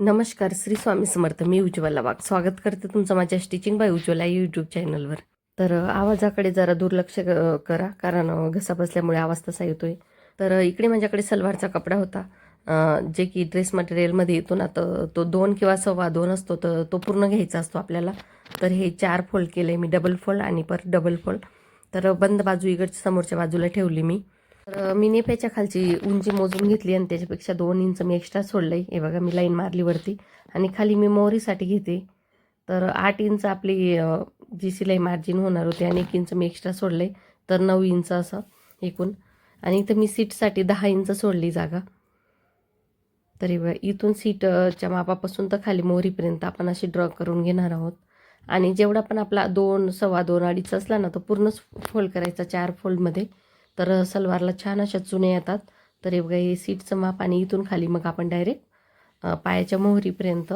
नमस्कार श्री स्वामी समर्थ मी उज्ज्वला वाघ स्वागत करते तुमचं माझ्या स्टिचिंग बाय उज्ज्वला यूट्यूब चॅनलवर तर आवाजाकडे जरा दुर्लक्ष क- करा कारण घसा बसल्यामुळे आवाज तसा येतोय. तर इकडे माझ्याकडे सलवारचा कपडा होता. जे की ड्रेस मटेरियलमध्ये येतो ना तर तो दोन किंवा सव्वा दोन असतो तर तो पूर्ण घ्यायचा असतो आपल्याला. तर हे चार फोल्ड केले मी डबल फोल्ड आणि पर डबल फोल्ड तर बंद बाजू इकडच्या समोरच्या बाजूला ठेवली मी. तर मी नेप्याच्या खालची उंची मोजून घेतली आणि त्याच्यापेक्षा दोन इंच मी एक्स्ट्रा सोडलं आहे हे बघा मी लाईन मारली वरती. आणि खाली मी मोहरीसाठी घेते. तर आठ इंच आपली जी सिलाई मार्जिन होणार होती आणि एक इंच मी एक्स्ट्रा सोडले तर नऊ इंच असं एकूण. आणि इथं मी सीटसाठी दहा इंच सोडली जागा. तरी बघा इथून सीटच्या मापापासून तर खाली मोहरीपर्यंत आपण अशी ड्रॉ करून घेणार आहोत. आणि जेवढा पण आपला दोन सव्वा दोन अडीच असला ना तो पूर्णच फोल्ड करायचा चार फोल्डमध्ये तर सलवारला छान अशा चुने येतात. तर हे बघा हे सीटचं माप आणि इथून खाली मग आपण डायरेक्ट पायाच्या मोहरीपर्यंत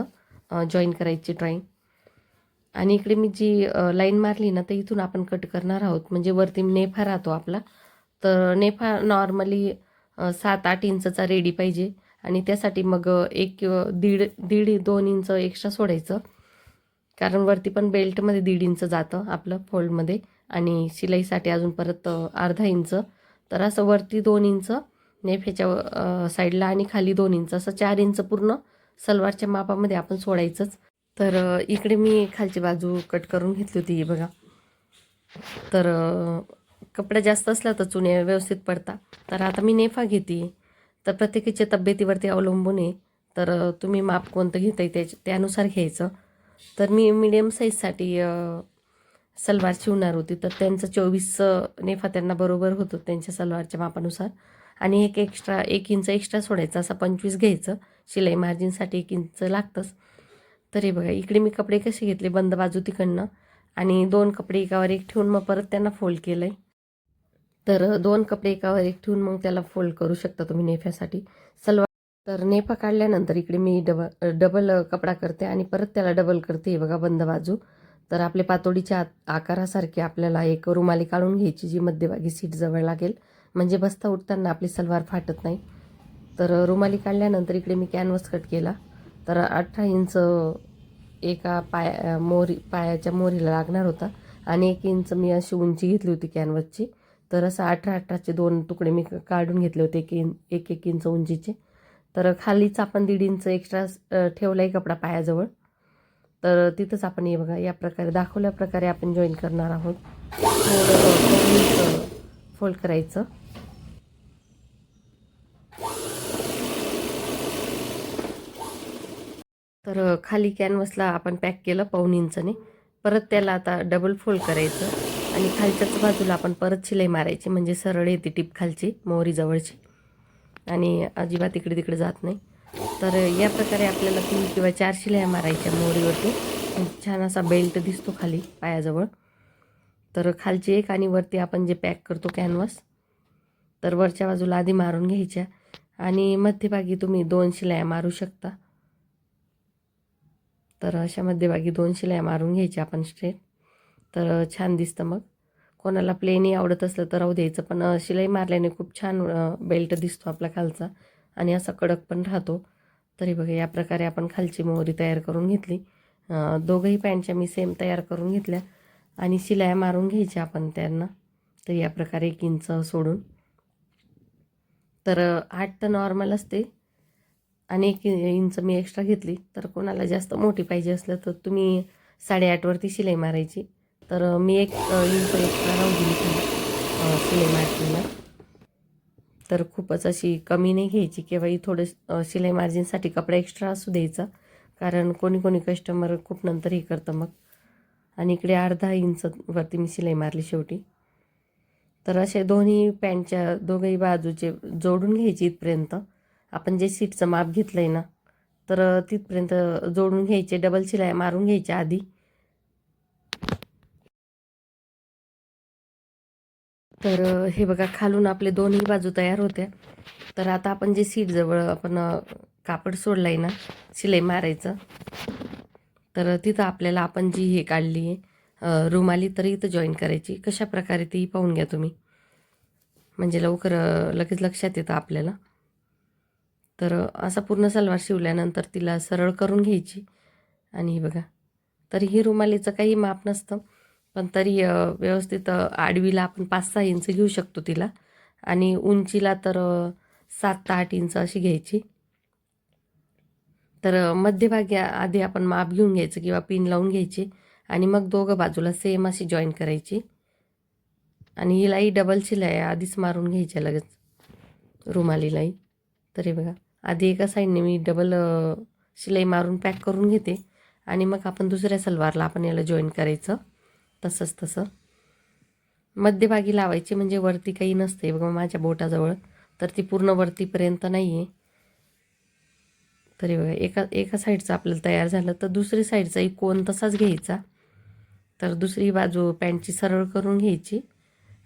जॉईन करायची ड्रॉईंग आणि इकडे मी जी लाईन मारली ना तर इथून आपण कट करणार आहोत. म्हणजे वरती नेफा राहतो आपला. तर नेफा नॉर्मली सात आठ इंचचा रेडी पाहिजे. आणि त्यासाठी मग एक किंवा दीड दीड दोन इंच एक्स्ट्रा सोडायचं. कारण वरती पण बेल्टमध्ये दीड इंच जातं आपलं फोल्डमध्ये आणि शिलाईसाठी अजून परत अर्धा इंच. तर असं वरती दोन इंच नेफ ह्याच्या साईडला आणि खाली दोन इंच असं चार इंच पूर्ण सलवारच्या मापामध्ये आपण सोडायचंच. तर इकडे मी खालची बाजू कट करून घेतली होती ही बघा. तर कपडा जास्त असला तर चुने व्यवस्थित पडता. तर आता मी नेफा घेते. तर प्रत्येकीच्या तब्येतीवरती अवलंबून आहे. तर तुम्ही माप कोणतं घेताय त्याच्या त्यानुसार घ्यायचं. तर मी मिडियम साईजसाठी सलवार शिवणार होती. तर त्यांचं चोवीस नेफा त्यांना बरोबर होतं त्यांच्या सलवारच्या मापानुसार. आणि एक एक्स्ट्रा एक इंच एक्स्ट्रा सोडायचं असं पंचवीस घ्यायचं. शिलाई मार्जिनसाठी एक इंच लागतंच. तरी बघा इकडे मी कपडे कसे घेतले बंद बाजू तिकडनं. आणि दोन कपडे एकावर एक ठेवून मग परत त्यांना फोल्ड केलं आहे तर दोन कपडे एकावर एक ठेवून मग त्याला फोल्ड करू शकता तुम्ही नेफ्यासाठी. सलवार तर नेफा काढल्यानंतर इकडे मी डबल डबल कपडा करते आणि परत त्याला डबल करते हे बघा बंद बाजू. तर आपले पातोडीच्या आ- आकारासारखे आपल्याला एक रुमाली काढून घ्यायची जी मध्यभागी सीट जवळ लागेल. म्हणजे बसता उठताना आपली सलवार फाटत नाही. तर रुमाली काढल्यानंतर इकडे मी कॅनव्हस कट केला. तर अठरा इंच एका पाया मोरी पायाच्या मोरीला लागणार होता. आणि एक इंच मी अशी उंची घेतली होती कॅनव्हसची तर असं अठरा अठराचे दोन तुकडे मी काढून घेतले होते एक इंच एक एक इंच उंचीचे. तर खालीच आपण दीड इंच एक्स्ट्रा ठेवला आहे कपडा पायाजवळ. तर तिथंच आपण हे बघा या प्रकारे दाखवल्या प्रकारे आपण जॉईन करणार आहोत. थोडं फोल्ड करायचं. तर खाली कॅनव्हसला आपण पॅक केलं पाऊन इंचने. परत त्याला आता डबल फोल्ड करायचं. आणि खालच्याच बाजूला आपण परत शिलाई मारायची म्हणजे सरळ येते टीप खालची मोहरी जवळची. आणि अजिबात इकडे तिकडे जात नाही. तर या प्रकारे आपल्याला तीन किंवा चार शिलाया मारायच्या मोहरीवरती. छान असा बेल्ट दिसतो खाली पायाजवळ. तर खालची एक आणि वरती आपण जे पॅक करतो कॅनव्हस तर वरच्या बाजूला आधी मारून घ्यायच्या. आणि मध्यभागी तुम्ही दोन शिलाया मारू शकता. तर अशा मध्यभागी दोन शिलाया मारून घ्यायच्या आपण स्ट्रेट तर छान दिसतं मग. कोणाला प्लेनही आवडत असलं तर राहू द्यायचं पण शिलाई मारल्याने खूप छान बेल्ट दिसतो आपला खालचा. आणि असा कडक पण राहतो. तरी बघा या प्रकारे आपण खालची मोहरी तयार करून घेतली. दोघंही पॅन्टच्या मी सेम तयार करून घेतल्या आणि शिलाया मारून घ्यायच्या आपण त्यांना. तर या प्रकारे एक इंच सोडून. तर आठ तर नॉर्मल असते. आणि एक इंच मी एक्स्ट्रा घेतली. तर कोणाला जास्त मोठी पाहिजे असलं तर तुम्ही साडेआठवरती शिलाई मारायची. तर मी एक इंच एक्स्ट्रा राहू दिली शिलाई मार्जिनला तर खूपच अशी कमी नाही घ्यायची केव्हाही थोडं शिलाई मार्जिनसाठी कपडा एक्स्ट्रा असू द्यायचा. कारण कोणी कोणी कस्टमर खूप नंतर हे करतं मग. आणि इकडे अर्धा इंच वरती मी शिलाई मारली शेवटी. तर असे दोन्ही पॅन्टच्या दोघंही बाजूचे जोडून घ्यायची इथपर्यंत. आपण जे सीटचं माप घेतलं आहे ना तर तिथपर्यंत जोडून घ्यायचे डबल शिलाई मारून घ्यायच्या आधी. तर हे बघा खालून आपले दोन्ही बाजू तयार होत्या. तर आता आपण जे सीटजवळ आपण कापड सोडलं आहे ना शिलाई मारायचं. तर तिथं आपल्याला आपण जी हे काढली आहे रुमाली तर इथं जॉईन करायची. कशा प्रकारे ती पाहून घ्या तुम्ही. म्हणजे लवकर लगेच लक्षात येतं आपल्याला. तर असा पूर्ण सलवार शिवल्यानंतर तिला सरळ करून घ्यायची. आणि बघा तरी ही रुमालीचं काही माप नसतं. पण तरी व्यवस्थित आडवीला आपण पाच सहा इंच घेऊ शकतो तिला. आणि उंचीला तर सात ते आठ इंच अशी घ्यायची. तर मध्यभागी आधी आपण माप घेऊन घ्यायचं किंवा पिन लावून घ्यायची. आणि मग दोघं बाजूला सेम अशी जॉईन करायची. आणि हिलाही डबल शिलाई आधीच मारून घ्यायच्या लगेच. रुमालीलाही तरी बघा. आधी एका साईडने मी डबल शिलाई मारून पॅक करून घेते. आणि मग आपण दुसऱ्या सलवारला आपण याला जॉईन करायचं. तसंच तसं. मध्यभागी लावायची म्हणजे वरती काही नसते. बघा माझ्या बोटाजवळ तर ती पूर्ण वरतीपर्यंत नाही आहे तरी बघा एका एका साईडचं आपल्याला तयार झालं तर दुसरी साईडचाही कोण तसाच घ्यायचा. तर दुसरी बाजू पॅन्टची सरळ करून घ्यायची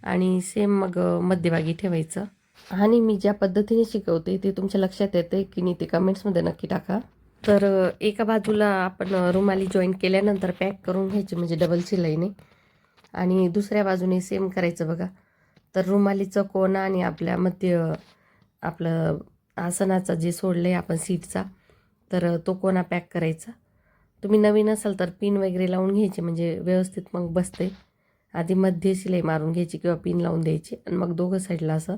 आणि सेम मग मध्यभागी ठेवायचं. आणि मी ज्या पद्धतीने शिकवते ते तुमच्या लक्षात येते की नाही ते कमेंट्समध्ये नक्की टाका. तर एका बाजूला आपण रुमाली जॉईन केल्यानंतर पॅक करून घ्यायची म्हणजे डबल शिलाईने आणि दुसऱ्या बाजूने सेम करायचं बघा. तर रुमालीचं कोणा आणि आपल्या मध्य आपलं आसनाचा जे सोडलं आहे आपण सीटचा तर तो कोणा पॅक करायचा. तुम्ही नवीन असाल तर पिन वगैरे लावून घ्यायचे म्हणजे व्यवस्थित मग बसते आधी मध्ये शिलाई मारून घ्यायची किंवा पिन लावून द्यायची. आणि मग दोघं साईडला असं.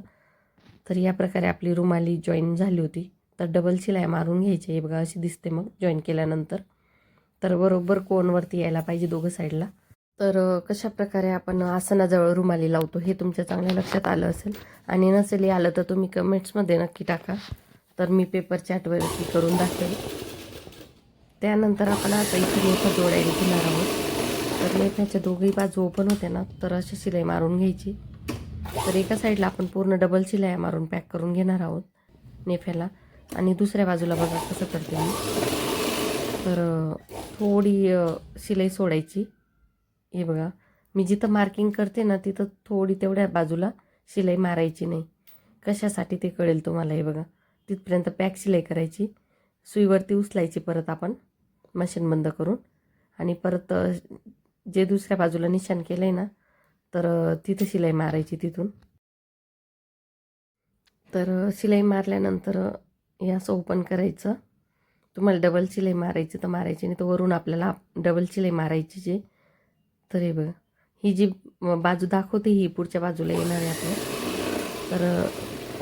तर या प्रकारे आपली रुमाली जॉईन झाली होती. तर डबल शिलाई मारून घ्यायची हे बघा अशी दिसते मग जॉईन केल्यानंतर. तर बरोबर कोणवरती यायला पाहिजे दोघं साईडला तर कशा प्रकारे आपण आसनाजवळ रुमाली लावतो हे तुमच्या चांगल्या लक्षात आलं असेल. आणि नसेल आलं तर तुम्ही कमेंट्समध्ये नक्की टाका. तर मी पेपर चॅटवरती करून दाखवेल त्यानंतर आपण आता इथे नेफा जोडायला घेणार आहोत. तर नेफ्याच्या दोघी बाजू ओपन होत्या ना तर अशी शिलाई मारून घ्यायची. तर एका साईडला आपण पूर्ण डबल शिलाई मारून पॅक करून घेणार आहोत. नेफ्याला. आणि दुसऱ्या बाजूला बघा कसं करते मी. तर थोडी शिलाई सोडायची. हे बघा. मी जिथं मार्किंग करते ना तिथं थोडी तेवढ्या बाजूला शिलाई मारायची नाही. कशासाठी ते कळेल तुम्हाला हे बघा. तिथपर्यंत पॅक शिलाई करायची. सुईवरती उचलायची परत आपण. मशीन बंद करून. आणि परत जे दुसऱ्या बाजूला निशाण केलं आहे ना तर तिथं शिलाई मारायची तिथून. तर शिलाई मारल्यानंतर हे असं ओपन करायचं. तुम्हाला डबल शिलाई मारायची तर मारायची नाही तर वरून आपल्याला डबल शिलाई मारायची जे. तर हे बघा ही जी बाजू दाखवते ही पुढच्या बाजूला येणार आहे आपल्या तर अ,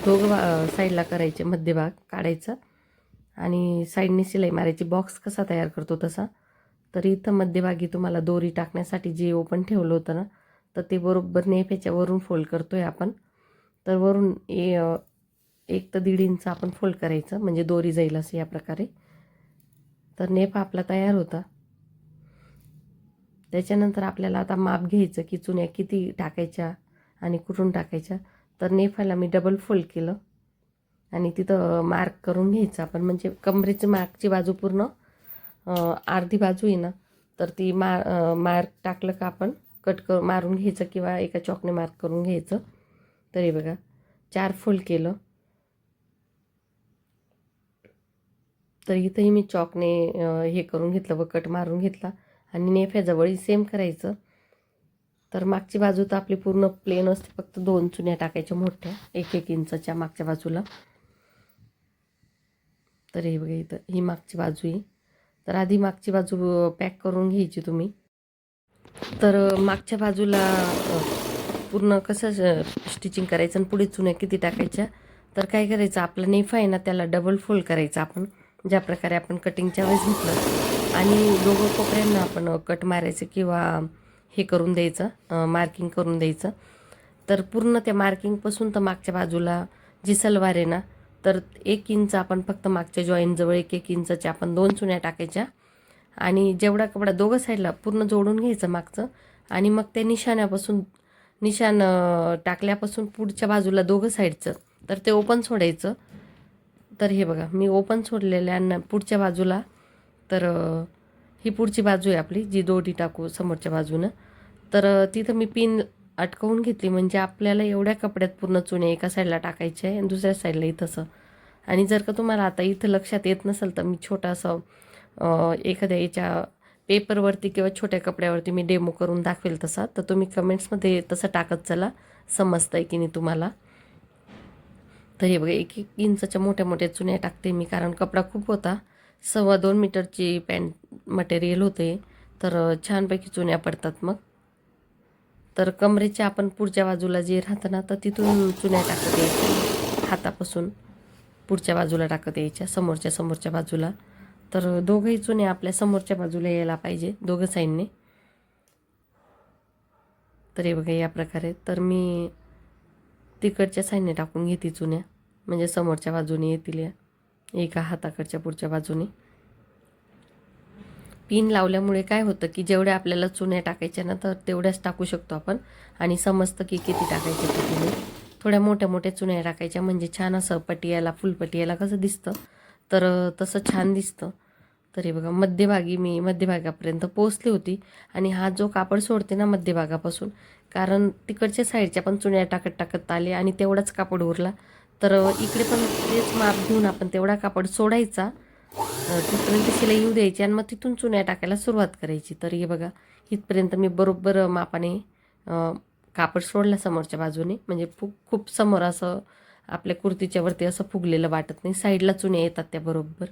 दोघं बा साईडला करायचे मध्यभाग काढायचा. आणि साईडने शिलाई मारायची बॉक्स कसा तयार करतो तसा. तर इथं मध्यभागी तुम्हाला दोरी टाकण्यासाठी जे ओपन ठेवलं होतं ना तर ते बरोबर नेफ्याच्या वरून फोल्ड करतो आहे आपण. तर वरून ए एक तर दीड इंच आपण फोल्ड करायचं म्हणजे दोरी जाईल असं या प्रकारे. तर नेप आपला तयार होता. त्याच्यानंतर आपल्याला आता माप घ्यायचं की चुन्या किती टाकायच्या आणि कुठून टाकायच्या. तर नेफाला मी डबल फोल्ड केलं. आणि तिथं मार्क करून घ्यायचं आपण म्हणजे कमरेची मार्कची बाजू पूर्ण अर्धी बाजू आहे ना तर ती मा मार्क टाकलं का आपण कट कर मारून घ्यायचं किंवा एका चॉकने मार्क करून घ्यायचं. तरी बघा चार फोल्ड केलं. तर इथंही मी चॉकने हे करून घेतलं व कट मारून घेतला आणि नेफ्याजवळही सेम करायचं. तर मागची बाजू तर आपली पूर्ण प्लेन असते फक्त दोन चुन्या टाकायच्या मोठ्या एक एक इंचाच्या मागच्या बाजूला. तर हे बघा इथं ही मागची बाजू आहे. तर आधी मागची बाजू पॅक करून घ्यायची तुम्ही. तर मागच्या बाजूला पूर्ण कसं स्टिचिंग करायचं आणि पुढे चुन्या किती टाकायच्या? तर काय करायचं आपलं नेफा आहे ना त्याला डबल फोल्ड करायचं आपण. ज्या प्रकारे आपण कटिंगच्या वेळेस घेतलं आणि दोघं कोपऱ्यांना आपण कट मारायचं किंवा हे करून द्यायचं मार्किंग करून द्यायचं. तर पूर्ण त्या मार्किंगपासून तर मागच्या बाजूला जी सलवार आहे ना तर एक इंच आपण फक्त मागच्या जॉईनजवळ एक एक इंचच्या आपण दोन चुन्या टाकायच्या आणि जेवढा कपडा दोघं साईडला पूर्ण जोडून घ्यायचं मागचं आणि मग त्या निशाण्यापासून निशाण टाकल्यापासून पुढच्या बाजूला दोघं साईडचं तर ते ओपन सोडायचं. तर हे बघा मी ओपन सोडलेल्या पुढच्या बाजूला तर ही पुढची बाजू आहे आपली जी दोरी टाकू समोरच्या बाजूनं. तर तिथं मी पिन अटकवून घेतली म्हणजे आपल्याला एवढ्या कपड्यात पूर्ण चुने एका साईडला टाकायचे आहे आणि दुसऱ्या साईडला इथंसं आणि जर का तुम्हाला आता इथं लक्षात येत नसेल तर मी छोटासा एखाद्या याच्या पेपरवरती किंवा छोट्या कपड्यावरती मी डेमो करून दाखवेल तसा. तर तुम्ही कमेंट्समध्ये तसं टाकत चला समजतं आहे की नाही तुम्हाला. तर हे बघा एक एक इंचाच्या मोठ्या मोठ्या चुन्या टाकते मी कारण कपडा खूप होता. सव्वा दोन मीटरची पॅन्ट मटेरियल होते. तर छानपैकी चुन्या पडतात मग. तर कमरेच्या आपण पुढच्या बाजूला जे राहतं ना तर तिथून चुन्या टाकत यायच्या. हातापासून पुढच्या बाजूला टाकत यायच्या समोरच्या समोरच्या बाजूला. तर दोघंही चुन्या आपल्या समोरच्या बाजूला यायला पाहिजे दोघं साईडने तर हे बघा या प्रकारे. तर मी तिकडच्या साईडने टाकून घेते चुन्या. म्हणजे समोरच्या बाजूने येतील या. एका हाताकडच्या पुढच्या बाजूने. पिन लावल्यामुळे काय होतं की जेवढ्या आपल्याला चुन्या टाकायच्या ना तर तेवढ्याच टाकू शकतो आपण. आणि समजतं की किती टाकायचे किती थोड्या मोठ्या मोठ्या चुन्या टाकायच्या म्हणजे छान असं पटियाला फुलपटियाला कसं दिसतं. तर तसं छान दिसतं. तरी बघा मध्यभागी मी मध्यभागापर्यंत पोचली होती. आणि हा जो कापड सोडते ना मध्यभागापासून कारण तिकडच्या साईडच्या पण चुन्या टाकत टाकत आले आणि तेवढाच कापड उरला. तर इकडे पण तेच माप घेऊन आपण तेवढा कापड सोडायचा. तिथपर्यंत शिलाई येऊ द्यायची आणि मग तिथून चुन्या टाकायला सुरुवात करायची. तर हे बघा इथपर्यंत मी बरोबर मापाने कापड सोडला समोरच्या बाजूने. म्हणजे फुग खूप समोर असं आपल्या कुर्तीच्या वरती असं फुगलेलं वाटत नाही. साईडला चुन्या येतात त्या बरोबर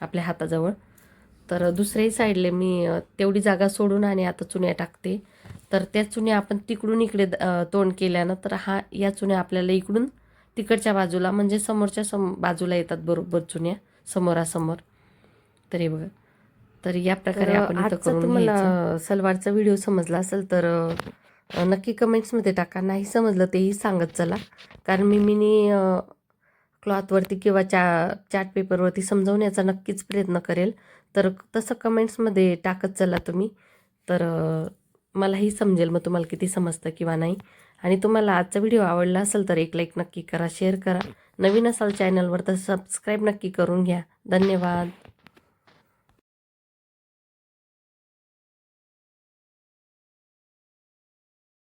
आपल्या हाताजवळ. तर दुसऱ्याही साईडले मी तेवढी जागा सोडून आणि आता चुन्या टाकते. तर त्या चुन्या आपण तिकडून इकडे तोंड केल्यानं तर हा या चुन्या आपल्याला इकडून तिकडच्या बाजूला म्हणजे समोरच्या सम बाजूला येतात बरोबर चुन्या समोरासमोर. तर हे बघा. तर या प्रकारे आपण तुम्हाला सलवारचा व्हिडिओ समजला असेल तर नक्की कमेंट्समध्ये टाका. नाही समजलं तेही सांगत चला. कारण मी मिनी क्लॉथवरती किंवा चा चार्ट पेपरवरती समजवण्याचा नक्कीच प्रयत्न करेल. तर तसं कमेंट्समध्ये टाकत चला तुम्ही. तर मलाही समजेल मग तुम्हाला किती समजतं किंवा नाही. आणि तुम्हाला आजचा व्हिडिओ आवडला असेल तर एक लाईक नक्की करा शेअर करा. नवीन असाल चॅनलवर तर सबस्क्राईब नक्की करून घ्या. धन्यवाद.